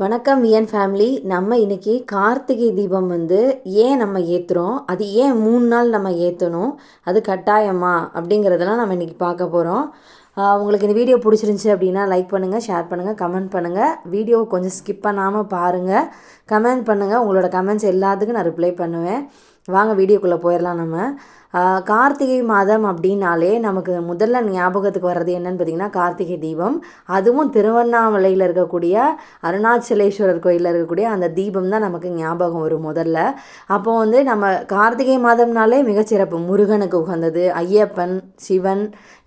வணக்கம் வியன் ஃபேமிலி நம்ம இன்னைக்கு கார்த்திகை தீபம் வந்து ஏன் நம்ம ஏற்றுறோம் அது ஏன் மூணு நாள் நம்ம ஏற்றணும் அது கட்டாயமா? அப்படிங்கிறதெல்லாம் நம்ம இன்றைக்கி பார்க்க போகிறோம் உங்களுக்கு இந்த வீடியோ பிடிச்சிருந்துச்சி அப்படின்னா லைக் பண்ணுங்கள் ஷேர் பண்ணுங்கள் கமெண்ட் பண்ணுங்கள் வீடியோ கொஞ்சம் ஸ்கிப் பண்ணாமல் பாருங்கள் கமெண்ட் பண்ணுங்கள் உங்களோட கமெண்ட்ஸ் எல்லாத்துக்கும் நான் ரிப்ளை பண்ணுவேன். வாங்க வீடியோக்குள்ளே போயிடலாம் நம்ம. கார்த்திகை மாதம் அப்படின்னாலே நமக்கு முதல்ல ஞாபகத்துக்கு வர்றது என்னன்னு பார்த்தீங்கன்னா கார்த்திகை தீபம். அதுவும் திருவண்ணாமலையில் இருக்கக்கூடிய அருணாச்சலேஸ்வரர் கோயிலில் இருக்கக்கூடிய அந்த தீபம் தான் நமக்கு ஞாபகம் வரும் முதல்ல. அப்போது வந்து நம்ம கார்த்திகை மாதம்னாலே மிகச்சிறப்பு முருகனுக்கு உகந்தது ஐயப்பன் சிவன்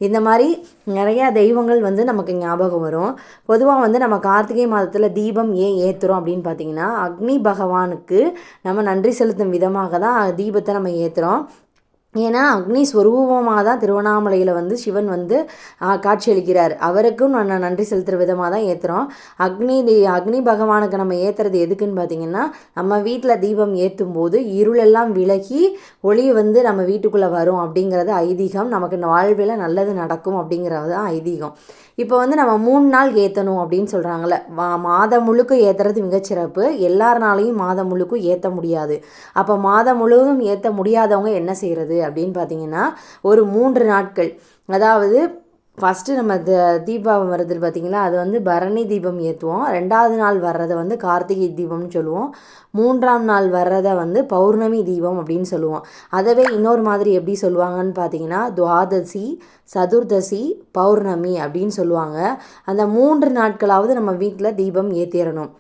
இந்த மாதிரி நிறையா தெய்வங்கள் வந்து நமக்கு ஞாபகம் வரும். பொதுவாக வந்து நம்ம கார்த்திகை மாதத்தில் தீபம் ஏன் ஏற்றுறோம் அப்படின்னு பார்த்தீங்கன்னா அக்னி பகவானுக்கு நம்ம நன்றி செலுத்தும் விதமாக தான் தீபத்தை நம்ம ஏற்றுறோம் ஏன்னா அக்னி ஸ்வரூபமாக தான் திருவண்ணாமலையில் வந்து சிவன் வந்து காட்சியளிக்கிறார். அவருக்கும் நான் நன்றி செலுத்துகிற விதமாக தான் ஏற்றுறோம் அக்னி அக்னி பகவானுக்கு நம்ம ஏற்றுறது எதுக்குன்னு பார்த்தீங்கன்னா நம்ம வீட்டில் தீபம் ஏற்றும் போது இருளெல்லாம் விலகி ஒளி வந்து நம்ம வீட்டுக்குள்ளே வரும் அப்படிங்கிறது ஐதீகம். நமக்கு வாழ்வில் நல்லது நடக்கும் அப்படிங்கிறது தான் ஐதீகம். இப்போ வந்து நம்ம மூணு நாள் ஏற்றணும் அப்படின்னு சொல்கிறாங்களே மாதம் முழுக்க ஏற்றுறது மிகச்சிறப்பு. எல்லாருனாலையும் மாதம் முழுக்க ஏற்ற முடியாது. அப்போ மாதம் முழுவதும் ஏற்ற முடியாதவங்க என்ன செய்கிறது அப்படின்னு பார்த்தீங்கன்னா ஒரு மூன்று நாட்கள். அதாவது ஃபஸ்ட்டு நம்ம த தீபாவளி வருது பார்த்திங்களா அது வந்து பரணி தீபம் ஏற்றுவோம் ரெண்டாவது நாள் வர்றதை வந்து கார்த்திகை தீபம்னு சொல்லுவோம். மூன்றாம் நாள் வர்றதை வந்து பௌர்ணமி தீபம் அப்படின்னு சொல்லுவோம். அதவே இன்னொரு மாதிரி எப்படி சொல்லுவாங்கன்னு பார்த்தீங்கன்னா துவாதசி சதுர்தசி பௌர்ணமி அப்படின்னு சொல்லுவாங்க. அந்த மூன்று நாட்களாவது நம்ம வீட்டில் தீபம் ஏற்றிடணும்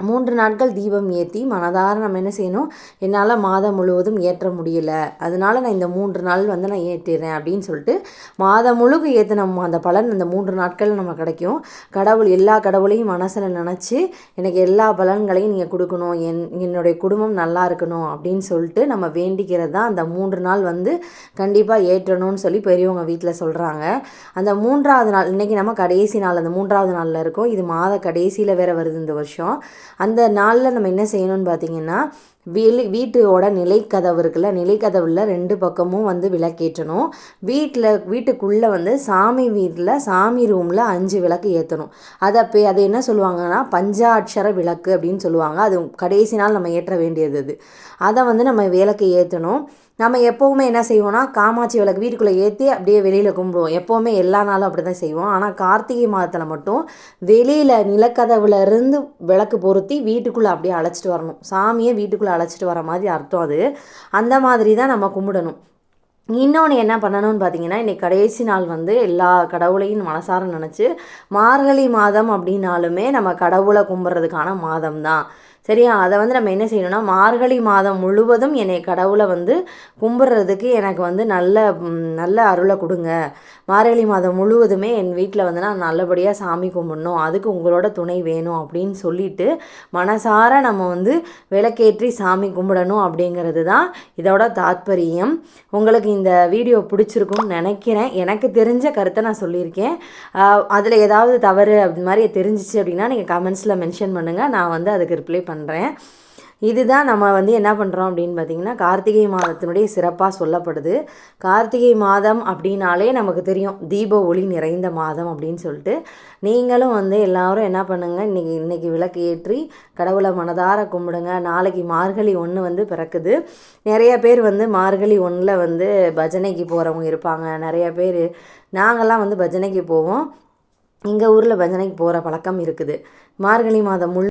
மூன்று நாட்கள் தீபம் ஏற்றி மனதார நம்ம என்ன செய்யணும்? என்னால் மாதம் முழுவதும் ஏற்ற முடியல. அதனால நான் இந்த மூன்று நாள் வந்து நான் ஏற்றிடுறேன் அப்படின்னு சொல்லிட்டு மாதம் முழுக்க ஏற்றின அந்த பலன் அந்த மூன்று நாட்கள் நம்ம கிடைக்கும். கடவுள் எல்லா கடவுளையும் மனசில் நினச்சி எனக்கு எல்லா பலன்களையும் நீங்கள் கொடுக்கணும். என் என்னுடைய குடும்பம் நல்லா இருக்கணும் அப்படின்னு சொல்லிட்டு நம்ம வேண்டிக்கிறது தான் அந்த மூன்று நாள் வந்து கண்டிப்பாக ஏற்றணும்னு சொல்லி பெரியவங்க வீட்டில் சொல்கிறாங்க அந்த மூன்றாவது நாள் இன்றைக்கி நம்ம கடைசி நாள் அந்த மூன்றாவது நாளில் இருக்கோம். இது மாத கடைசியில் வேறு வருது இந்த வருஷம். அந்த நாளில் நம்ம என்ன செய்யணும்னு பார்த்தீங்கன்னா வெளி வீட்டோட நிலைக்கதவு இருக்குல்ல நிலைக்கதவில் ரெண்டு பக்கமும் வந்து விளக்கேற்றணும். வீட்டில் வீட்டுக்குள்ளே வந்து சாமி வீட்டில் சாமி ரூமில் அஞ்சு விளக்கு ஏற்றணும் அதை அப்போ அதை என்ன சொல்லுவாங்கன்னா பஞ்சாட்சர விளக்கு அப்படின்னு சொல்லுவாங்க. அது கடைசி நாள் நம்ம ஏற்ற வேண்டியது அது. அதை வந்து நம்ம விளக்கு ஏற்றணும் நம்ம எப்போவுமே என்ன செய்வோம்னா காமாட்சி விளக்கு வீட்டுக்குள்ளே ஏற்றி அப்படியே வெளியில் கும்பிடுவோம். எப்போவுமே எல்லா நாளும் அப்படி தான் செய்வோம். ஆனால் கார்த்திகை மாதத்தில் மட்டும் வெளியில் நிலக்கதவுல இருந்து விளக்கு பொருத்தி வீட்டுக்குள்ளே அப்படியே அழைச்சிட்டு வரணும். சாமியை வீட்டுக்குள்ளே அழைச்சிட்டு வர மாதிரி அர்த்தம் அது. அந்த மாதிரி தான் நம்ம கும்பிடணும். இன்னொன்று என்ன பண்ணணும்னு பார்த்தீங்கன்னா இன்றைக்கி கடைசி நாள் வந்து எல்லா கடவுளையும் மனசார நினச்சி மார்கழி மாதம் அப்படின்னாலுமே நம்ம கடவுளை கும்பிட்றதுக்கான மாதம் தான் சரியா? அதை வந்து நம்ம என்ன செய்யணும்னா மார்கழி மாதம் முழுவதும் என்னை கடவுளை வந்து கும்பிட்றதுக்கு எனக்கு வந்து நல்ல நல்ல அருளை கொடுங்க. மார்கழி மாதம் முழுவதுமே என் வீட்டில் வந்து நான் நல்லபடியாக சாமி கும்பிடணும். அதுக்கு உங்களோட துணை வேணும் அப்படின்னு சொல்லிட்டு மனசார நம்ம வந்து விளக்கேற்றி சாமி கும்பிடணும் அப்படிங்கிறது தான் இதோட தாத்பரியம். உங்களுக்கு இந்த வீடியோ பிடிச்சிருக்கும்னு நினைக்கிறேன். எனக்கு தெரிஞ்ச கருத்தை நான் சொல்லியிருக்கேன். அதில் ஏதாவது தவறு அப்படி மாதிரி தெரிஞ்சிச்சு அப்படின்னா நீங்கள் கமெண்ட்ஸில் மென்ஷன் பண்ணுங்கள் நான் வந்து அதுக்கு ரிப்ளை பண்ணுறேன் இதுதான் நம்ம வந்து என்ன பண்ணுறோம் அப்படின்னு பார்த்தீங்கன்னா கார்த்திகை மாதத்தினுடைய சிறப்பாக சொல்லப்படுது. கார்த்திகை மாதம் அப்படின்னாலே நமக்கு தெரியும் தீப ஒளி நிறைந்த மாதம் அப்படின்னு சொல்லிட்டு. நீங்களும் வந்து எல்லாரும் என்ன பண்ணுங்க இன்னைக்கு இன்றைக்கி விளக்கு ஏற்றி கடவுளை மனதார கும்பிடுங்க. நாளைக்கு மார்கழி ஒன்று வந்து பிறக்குது. நிறைய பேர் வந்து மார்கழி ஒன்றில் வந்து பஜனைக்கு போகிறவங்க இருப்பாங்க. நிறைய பேர் நாங்கள்லாம் வந்து பஜனைக்கு போவோம். எங்கள் ஊரில் பஜனைக்கு போகிற பழக்கம் இருக்குது. மார்கழி மாதம் முழு